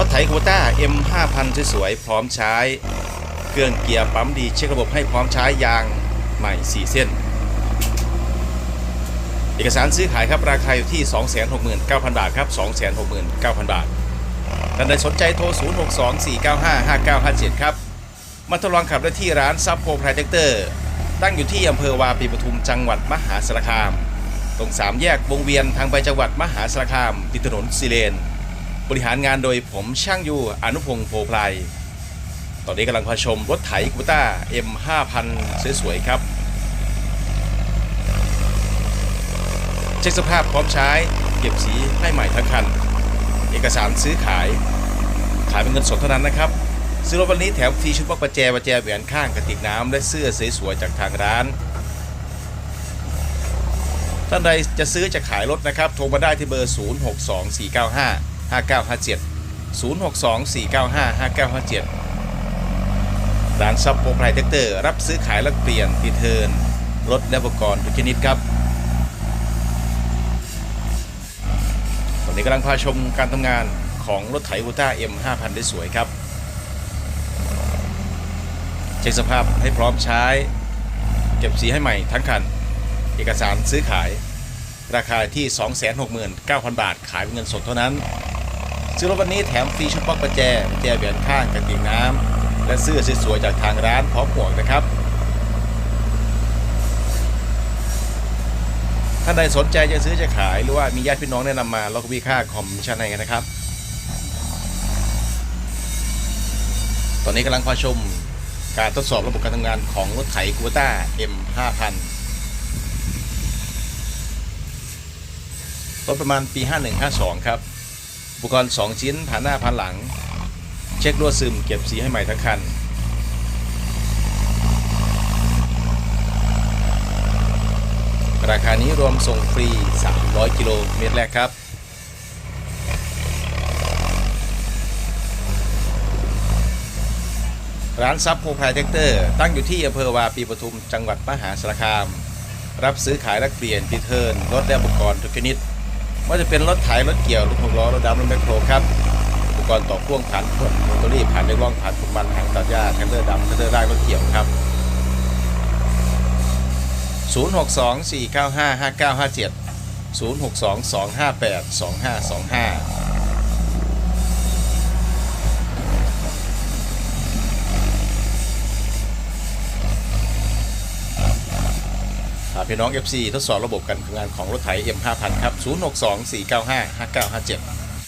รถไถโควต้า M 5000สวยๆพร้อมใช้ เครื่องเกียร์ปั๊มดีเช็คระบบให้พร้อมใช้ยางใหม่ 4 เส้น เอกสารซื้อขายครับราคาอยู่ที่ 269,000 บาทครับ 269,000 บาทท่านใดสนใจโทร 0624955957 ครับ มาทดลองขับได้ที่ร้านซับโพไพรเทคเตอร์ ตั้งอยู่ที่อำเภอวาปีปทุมจังหวัดมหาสารคาม ตรงสามแยกวงเวียนทางไปจังหวัดมหาสารคามติดถนนซีเลน บริหารงานโดยผมช่างยูอนุพงศ์โพไพรตอนนี้กำลังพาชมรถไถกูต้า M 5000 สวยๆครับ เช็คสภาพพร้อมใช้ เก็บสีให้ใหม่ทั้งคัน เอกสารซื้อขาย ขายเป็นเงินสดเท่านั้นนะครับ ซื้อรถวันนี้แถมฟรีชุดบล็อกประแจประแจแหวนข้างกระติกน้ำและเสื้อสวยๆจากทางร้านท่านใดจะซื้อจะขายรถนะครับ โทรมาได้ที่เบอร์ 5957 0624955957 ร้านซับโปรไพรเทคเตอร์ รับซื้อขายและเปลี่ยนตีเทินรถและอุปกรณ์ทุกชนิดครับตอนนี้กำลังพาชมการทำงานของรถไถวูต้า M 5000 ได้สวยครับ เช็คสภาพให้พร้อมใช้ เก็บสีให้ใหม่ทั้งคัน เอกสารซื้อขาย ราคาที่ 269,000 บาท ขายเป็นเงินสดเท่านั้น ซื้อรถวันนี้แถมฟรีชุดบล็อกประแจประแจแหวนข้างกระติกน้ำและเสื้อสวยๆจากทางร้านพร้อมหมวกนะครับท่านใดสนใจจะซื้อจะขายหรือว่ามีญาติพี่น้องแนะนำมาเราก็มีค่าคอมมิชชั่นให้กันนะครับ ตอนนี้กำลังพาชมการทดสอบระบบการทำงานของรถไถกูต้า M 5000รถประมาณปี 5152 ครับ อุปกรณ์ 2 ชิ้นผ่านหน้าผ่านหลัง เช็ครั่วซึมเก็บสีให้ใหม่ทั้งคันราคานี้รวมส่งฟรี 300 กิโลเมตรแรกครับ ร้านซับโพไพรเทคเตอร์ ตั้งอยู่ที่อำเภอวาปีปทุม จังหวัดมหาสารคาม รับซื้อขายและเปลี่ยนพิเทิร์นรถและอุปกรณ์ทุกชนิด ว่าจะเป็นรถไถรถเกี่ยวรถหกล้อรถดำรถแมคโครครับอุปกรณ์ต่อพ่วงผ่านผลมอเตอรี่ผ่านเรือร่องผ่านขุมมันหางตัดหญ้าแทนเดอร์ดำแทนเดอร์ร่างรถเกี่ยวครับ 062 495 5957 0622582525หาก พี่น้อง FC ทดสอบระบบการทำงานของรถไถ M5000 ครับ 0624955957